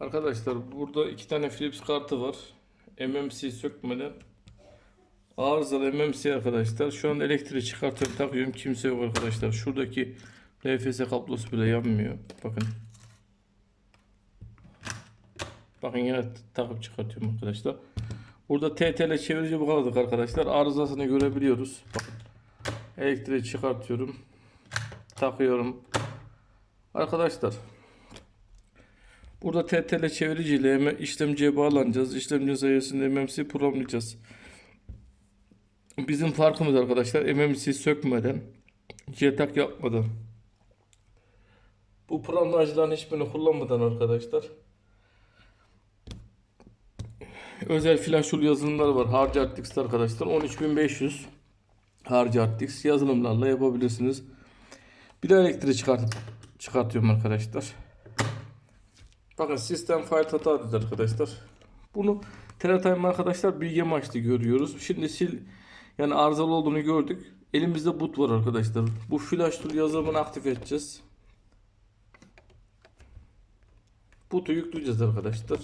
Arkadaşlar burada iki tane Philips kartı var. MMC sökmeden. Arızalı MMC arkadaşlar. Şu an elektriği çıkartıyorum takıyorum. Kimse yok arkadaşlar. Şuradaki LFS kablosu bile yanmıyor. Bakın. Bakın yine takıp çıkartıyorum arkadaşlar. Burada TTL çevirici bağladık arkadaşlar. Arızasını görebiliyoruz. Bakın. Elektriği çıkartıyorum. Takıyorum. Arkadaşlar Burada TTL çeviriciyle hemen işlemciye bağlanacağız. İşlemci sayesinde MMC programlayacağız. Bizim farkımız arkadaşlar MMC sökmeden, JTAG yapmadan. Bu programlayıcıların hiçbirini kullanmadan arkadaşlar. Özel flash tool yazılımlar var. HardJartX arkadaşlar. 13500 HardJartX yazılımlarla yapabilirsiniz. Bir de elektriği çıkart çıkartıyorum arkadaşlar. Bakın sistem file hatadır arkadaşlar. Bunu Teletime arkadaşlar bilgi amaçlı görüyoruz. Şimdi sil yani arızalı olduğunu gördük. Elimizde boot var arkadaşlar. Bu flash tool yazılımını aktif edeceğiz. Boot'u yükleyeceğiz arkadaşlar.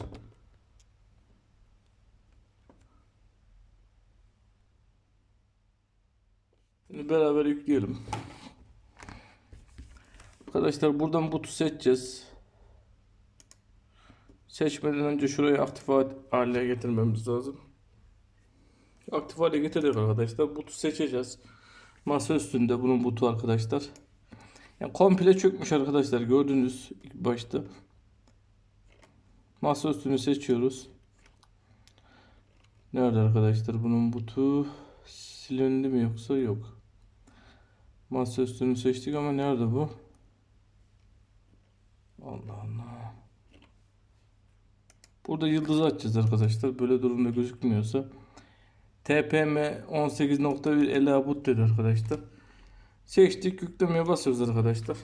Şimdi beraber yükleyelim. Arkadaşlar buradan boot'u seçeceğiz. Seçmeden önce şurayı aktif hale getirmemiz lazım. Aktif hale getirdik arkadaşlar. Butu seçeceğiz. Masa üstünde bunun butu arkadaşlar. Yani komple çökmüş arkadaşlar. Gördünüz başta. Masa üstünü seçiyoruz. Nerede arkadaşlar bunun butu? Silindi mi yoksa yok. Masa üstünü seçtik ama nerede bu? Allah Allah. Burada yıldızı açacağız arkadaşlar. Böyle durumda gözükmüyorsa. TPM 18.1 ela boot dedi arkadaşlar. Seçtik yüklemeye basıyoruz arkadaşlar.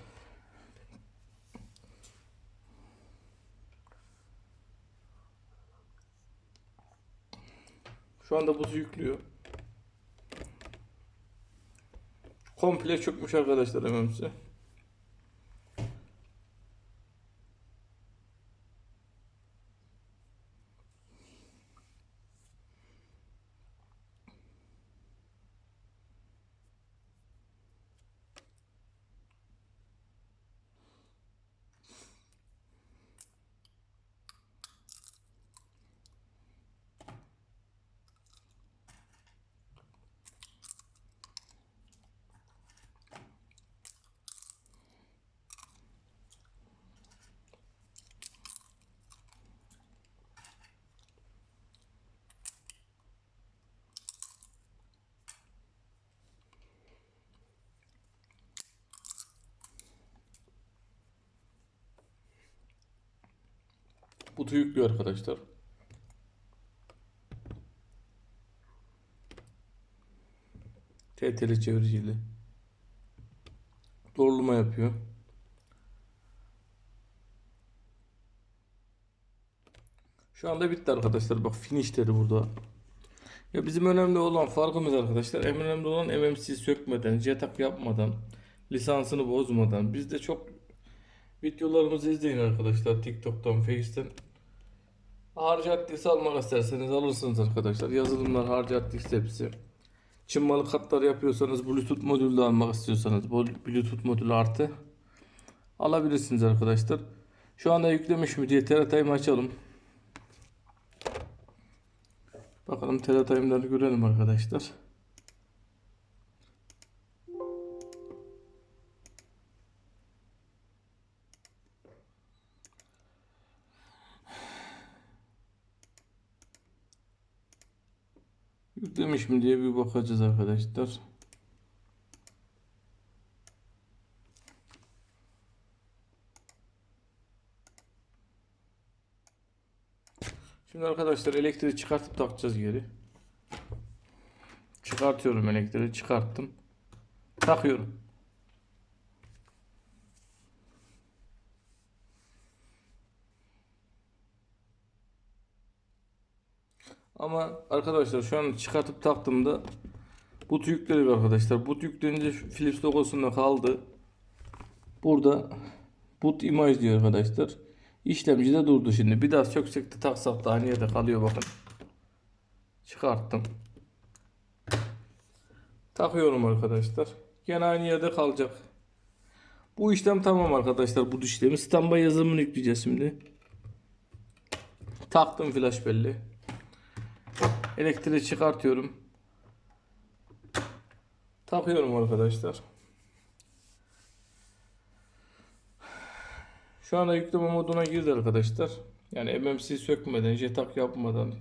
Şu anda buzu yüklüyor. Komple çökmüş arkadaşlar MMC. Butu yüklüyor arkadaşlar. TTL çeviriciyle. Doğrulama yapıyor. Şu anda bitti arkadaşlar. Bak finish burada. Ya bizim önemli olan farkımız arkadaşlar. En önemli olan MMC sökmeden, JTAG yapmadan, lisansını bozmadan. Biz de çok videolarımızı izleyin arkadaşlar. TikTok'tan, Face'ten. Harcattıysa almak isterseniz alırsınız arkadaşlar. Yazılımlar harcattıysa hepsi. Çınmalı katlar yapıyorsanız Bluetooth modülü de almak istiyorsanız Bluetooth modülü artı alabilirsiniz arkadaşlar. Şu anda yüklemiş mi diye Teratime'ı açalım. Bakalım Teratime'ları görelim arkadaşlar. Yüklemiş mi diye bir bakacağız arkadaşlar. Şimdi arkadaşlar elektriği çıkartıp takacağız geri. Çıkartıyorum elektriği çıkarttım. Takıyorum. Ama arkadaşlar şu an çıkartıp taktığımda boot yükledik arkadaşlar. Boot yüklenince Philips logosunda kaldı. Burada boot image diyor arkadaşlar. İşlemci de durdu şimdi. Bir daha söksek de taksak da aynı yerde kalıyor bakın. Çıkarttım. Takıyorum arkadaşlar. Gene aynı yerde kalacak. Bu işlem tamam arkadaşlar. Bu işlemi standby yazılımını yükleyeceğiz şimdi. Taktım flash belli. Elektriği çıkartıyorum. Takıyorum arkadaşlar. Şu anda yükleme moduna girdi arkadaşlar. Yani MMC sökmeden, jetak yapmadan,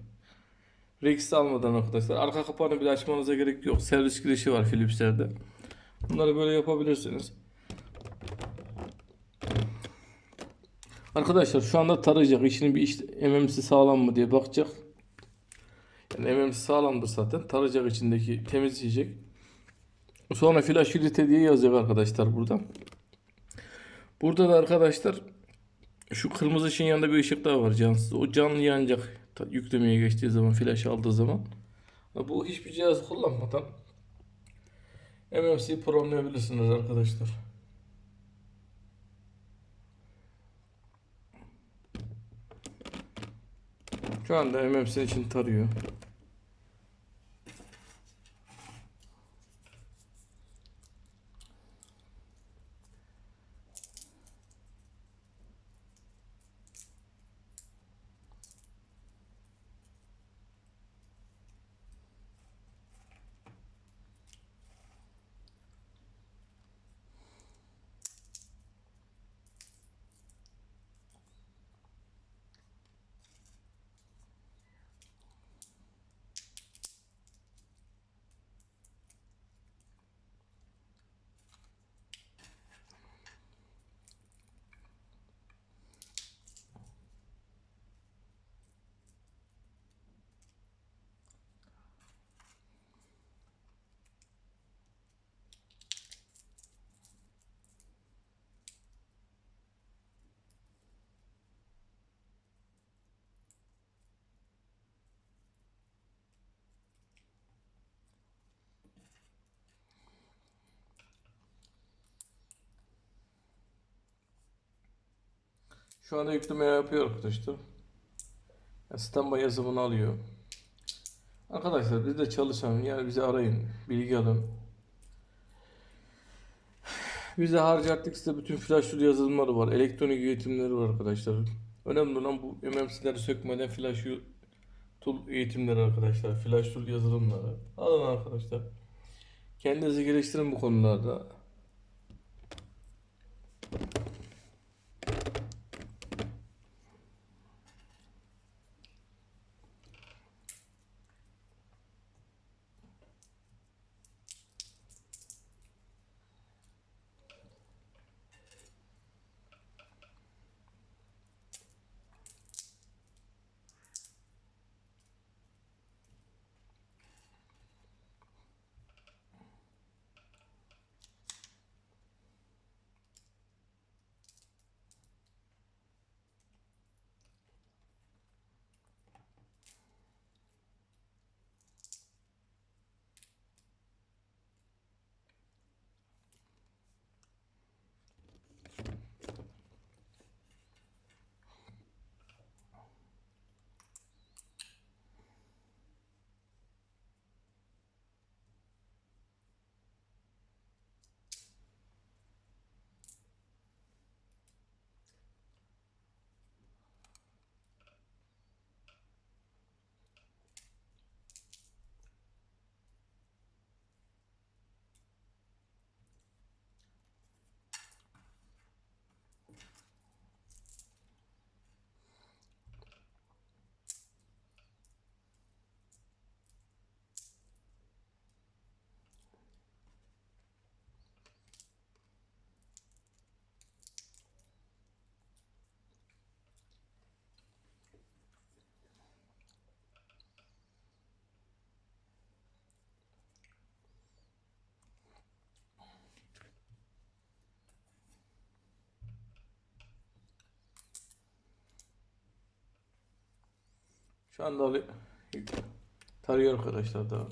Rex almadan arkadaşlar. Arka kapağını bile açmanıza gerek yok. Servis girişi var Philips'lerde. Bunları böyle yapabilirsiniz. Arkadaşlar şu anda tarayacak. İşini bir işte MMC sağlam mı diye bakacak. Yani MMC sağlamdır zaten. Tarayacak içindeki temizleyecek. Sonra flash unity diye yazacak arkadaşlar burada. Burada da arkadaşlar şu kırmızı ışığın yanında bir ışık daha var cansız. O canlı yanacak yüklemeye geçtiği zaman flash aldığı zaman. Bu hiçbir cihaz kullanmadan MMC programlayabilirsiniz arkadaşlar. Şu anda MMC için tarıyor. Şu anda yükleme yapıyor arkadaşlar. Standby yazımını alıyor. Arkadaşlar biz de çalışan yani bizi arayın. Bilgi alın. Bizde harcattık size bütün flash yazılımları var. Elektronik eğitimleri var arkadaşlar. Önemli olan bu MMC'leri sökmeden flash tool eğitimleri arkadaşlar. Flash tool yazılımları. Alın arkadaşlar. Kendinizi geliştirin bu konularda. Şu anda ali- tarıyor arkadaşlar daha.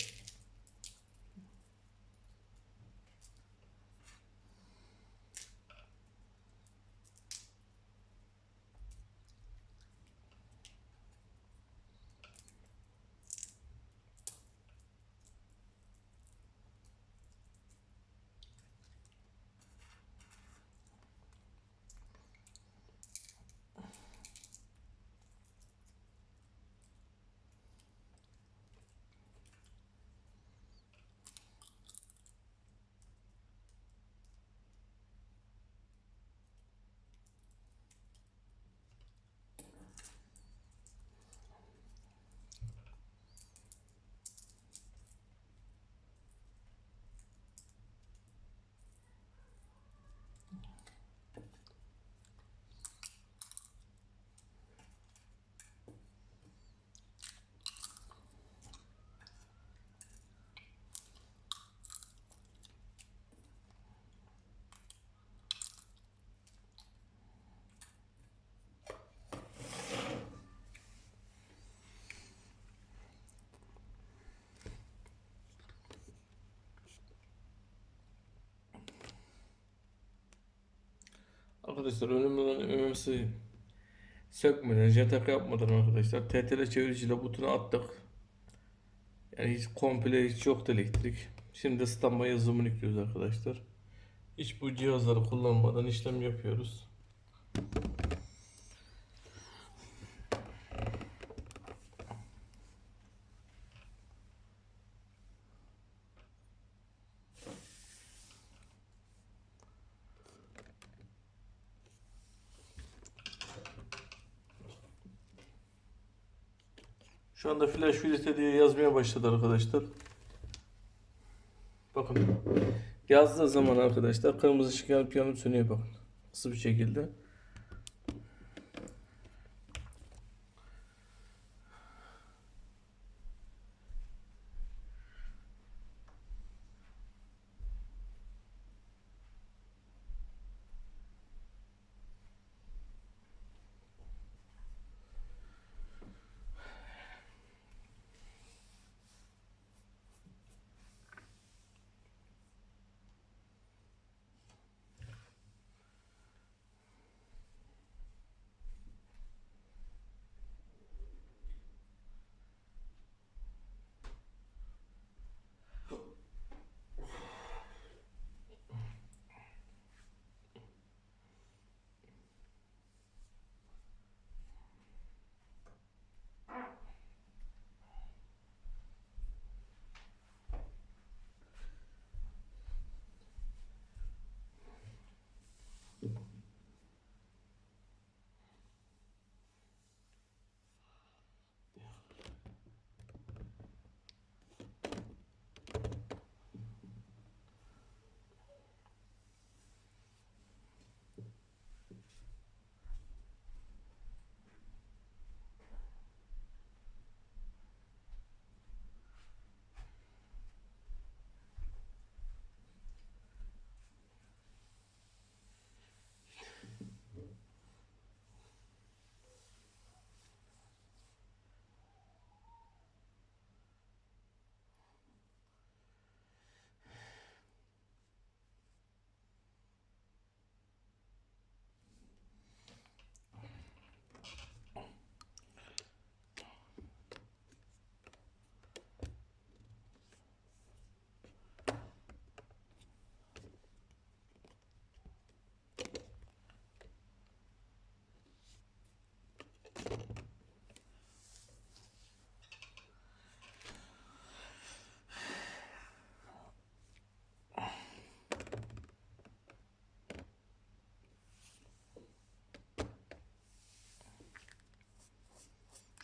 Arkadaşlar önemli olan MMC sökmeden, jetak yapmadan arkadaşlar TTL çeviriciyle butunu attık. Yani hiç komple hiç yoktu elektrik. Şimdi standby yazılımını yüklüyoruz arkadaşlar. Hiç bu cihazları kullanmadan işlem yapıyoruz. Şu anda flash filtre diye yazmaya başladı arkadaşlar. Bakın. Yazdığı zaman arkadaşlar kırmızı yanıp yanıp sönüyor bakın. Hızlı bir şekilde.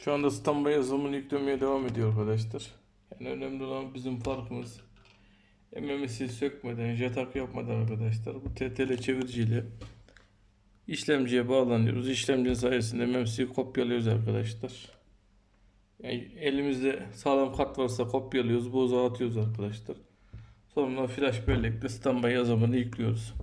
Şu anda standby yazılımını yüklemeye devam ediyor arkadaşlar. Yani önemli olan bizim farkımız MMS'i sökmeden, jetak yapmadan arkadaşlar bu TTL çeviriciyle işlemciye bağlanıyoruz. İşlemcinin sayesinde MMS'i kopyalıyoruz arkadaşlar. Yani elimizde sağlam kart varsa kopyalıyoruz, boza atıyoruz arkadaşlar. Sonra flash bellekle standby yazılımını yüklüyoruz.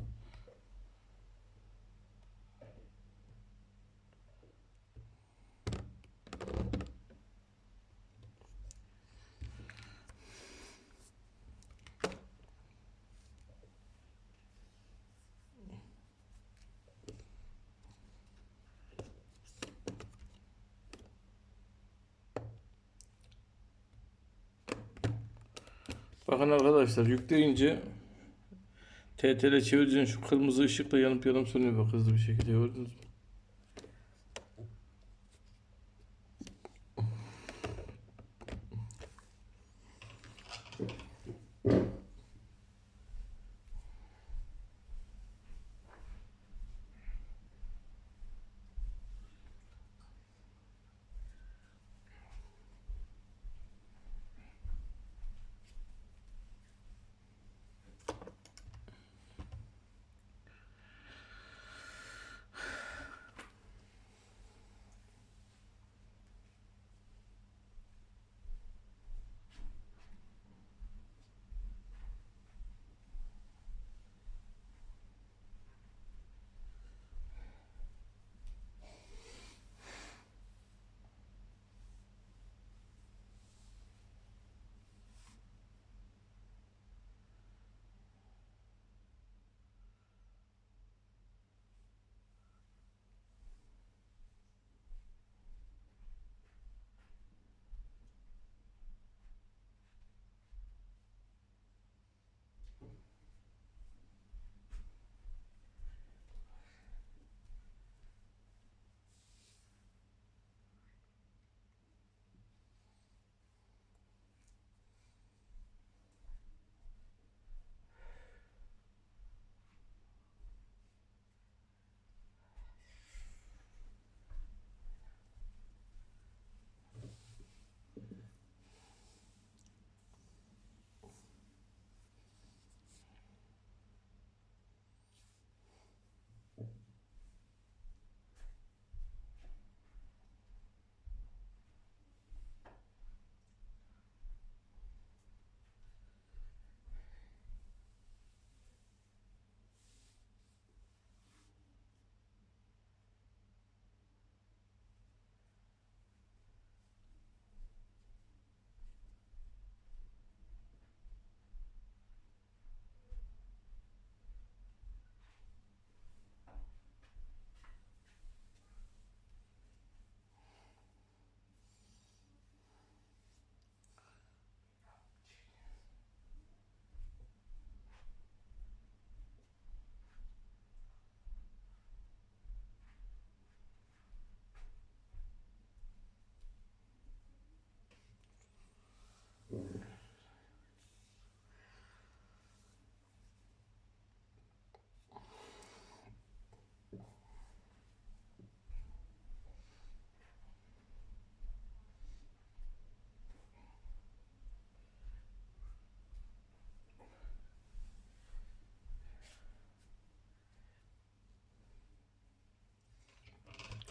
Bakın arkadaşlar yükleyince TTL çeviricinin şu kırmızı ışıkla yanıp yanıp sönüyor bak hızlı bir şekilde gördünüz mü?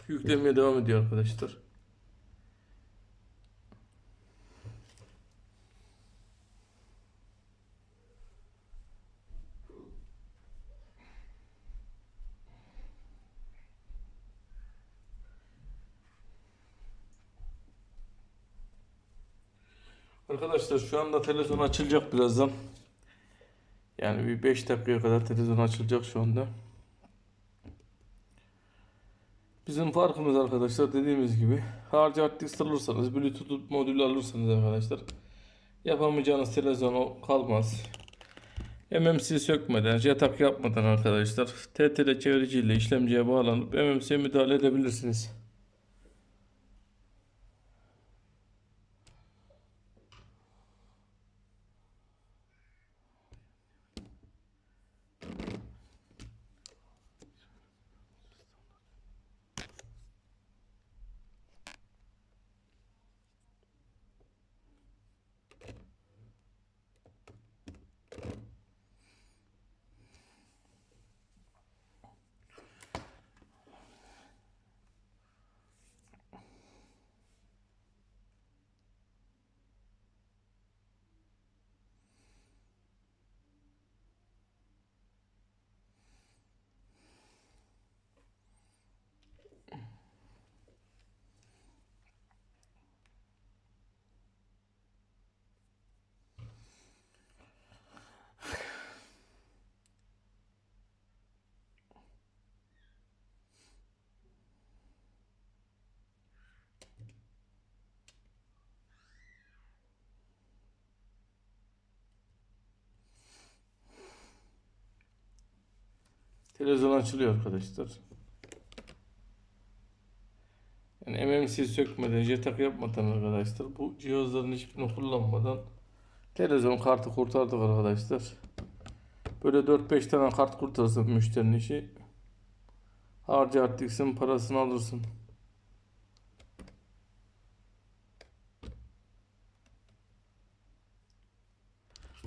Yüklemeye devam ediyor arkadaşlar. Arkadaşlar şu anda televizyon açılacak birazdan. Yani bir 5 dakikaya kadar televizyon açılacak şu anda. Bizim farkımız arkadaşlar dediğimiz gibi hard disk alırsanız Bluetooth modülü alırsanız arkadaşlar yapamayacağınız televizyon kalmaz. MMC sökmeden, JTAG yapmadan arkadaşlar TTL çeviriciyle işlemciye bağlanıp MMC'ye müdahale edebilirsiniz. Televizyon açılıyor arkadaşlar. Yani MMC sökmeden, JTAG yapmadan arkadaşlar bu cihazların hiçbirini kullanmadan televizyon kartı kurtardık arkadaşlar. Böyle 4-5 tane kart kurtarsın müşterinin işi. Harca arttıksın parasını alırsın.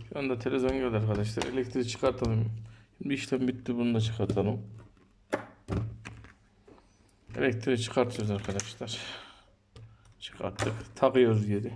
Şu anda televizyon geldi arkadaşlar. Elektriği çıkartalım. Şimdi işlem bitti bunu da çıkartalım. Elektriği çıkartıyoruz arkadaşlar. Çıkarttık. Takıyoruz geri.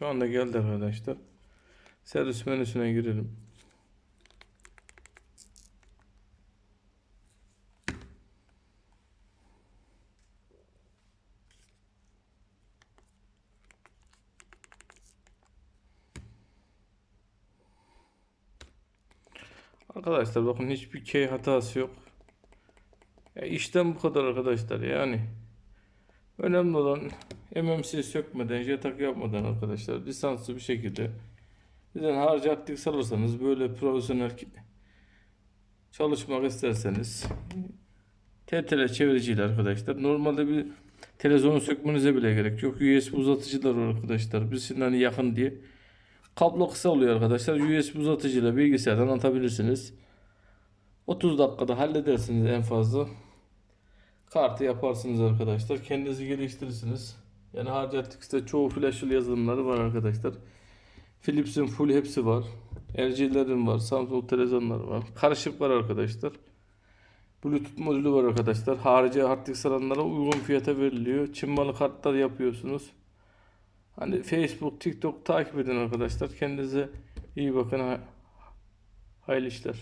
Şu anda geldi arkadaşlar. Servis menüsüne girelim. Arkadaşlar bakın hiçbir key hatası yok. Ya işlem bu kadar arkadaşlar yani. Önemli olan MMC sökmeden, JTAG yapmadan arkadaşlar lisanslı bir şekilde bizden harcı aktif alırsanız böyle profesyonel çalışmak isterseniz TTL çeviriciyle arkadaşlar normalde bir televizyonu sökmenize bile gerek yok. USB uzatıcılar var arkadaşlar. Şimdi hani yakın diye kablo kısa oluyor arkadaşlar. USB uzatıcıyla bilgisayardan atabilirsiniz. 30 dakikada halledersiniz en fazla. Kartı yaparsınız arkadaşlar. Kendinizi geliştirirsiniz. Yani Harcatix'te çoğu flashlı yazılımları var arkadaşlar. Philips'in full hepsi var. LG'lerin var. Samsung televizyonları var. Karışık var arkadaşlar. Bluetooth modülü var arkadaşlar. Harici hard disk alanlara uygun fiyata veriliyor. Çin malı kartlar yapıyorsunuz. Hani Facebook, TikTok takip edin arkadaşlar. Kendinize iyi bakın. Hayırlı işler.